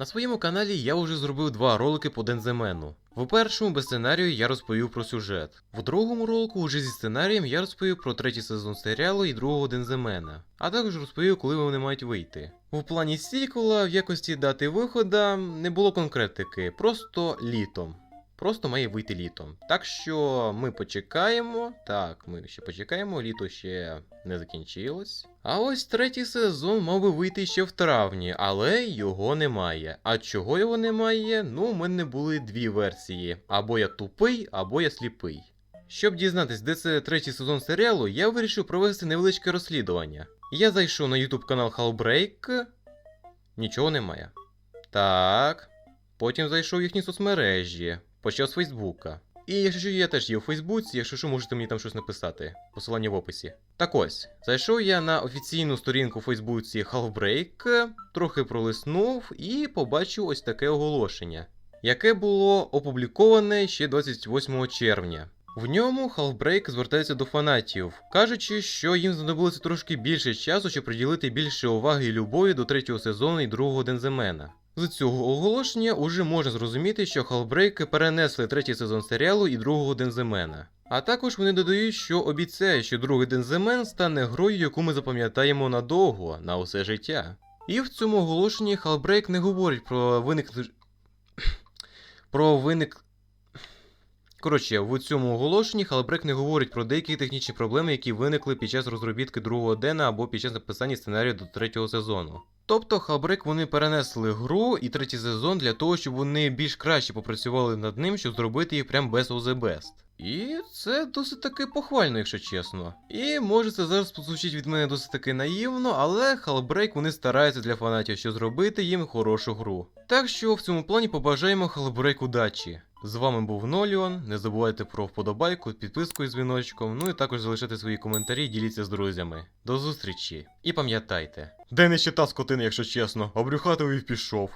На своєму каналі я вже зробив два ролики по Денземену. В першому без сценарію я розповів про сюжет. В другому ролику вже зі сценарієм я розповів про третій сезон серіалу і другого Денземена, а також розповів, коли вони мають вийти. В плані сіквела в якості дати виходу не було конкретики, просто літом. Просто має вийти літом. Так що ми почекаємо. Так, ми ще почекаємо, літо ще не закінчилось. А ось третій сезон мав би вийти ще в травні, але його немає. А чого його немає? Ну, у мене були дві версії: або я тупий, або я сліпий. Щоб дізнатись, де це третій сезон серіалу, я вирішив провести невеличке розслідування. Я зайшов на YouTube канал Hellbreak. Нічого немає. Так. Потім зайшов в їхні соцмережі, почав з Фейсбука. І якщо що, я теж є у Фейсбуці, якщо що, можете мені там щось написати. Посилання в описі. Так ось, зайшов я на офіційну сторінку у Фейсбуці Halfbreak, трохи пролиснув і побачив ось таке оголошення, яке було опубліковане ще 28 червня. В ньому Halfbreak звертається до фанатів, кажучи, що їм знадобилося трошки більше часу, щоб приділити більше уваги і любові до третього сезону і другого Денземена. З цього оголошення уже можна зрозуміти, що Халбрейки перенесли третій сезон серіалу і другого Денземена. А також вони додають, що обіцяють, що другий Денземен стане грою, яку ми запам'ятаємо надовго, на усе життя. І в цьому оголошенні Халбрейк не говорить про виник... про виник. Коротше, в цьому оголошенні Халбрек не говорить про деякі технічні проблеми, які виникли під час розробітки другого Дена або під час написання сценарію до третього сезону. Тобто Халбрек вони перенесли гру і третій сезон для того, щоб вони більш краще попрацювали над ним, щоб зробити їх прям the best. І це досить таки похвально, якщо чесно. І може це зараз прозвучить від мене досить таки наївно, але Халбрейк вони стараються для фанатів, щоб зробити їм хорошу гру. Так що в цьому плані побажаємо Халбрейк удачі. З вами був Ноліон. Не забувайте про вподобайку, підписку і дзвіночком, ну і також залишайте свої коментарі, діліться з друзями. До зустрічі! І пам'ятайте. Де не щита скотини, якщо чесно, обрюхати пішов.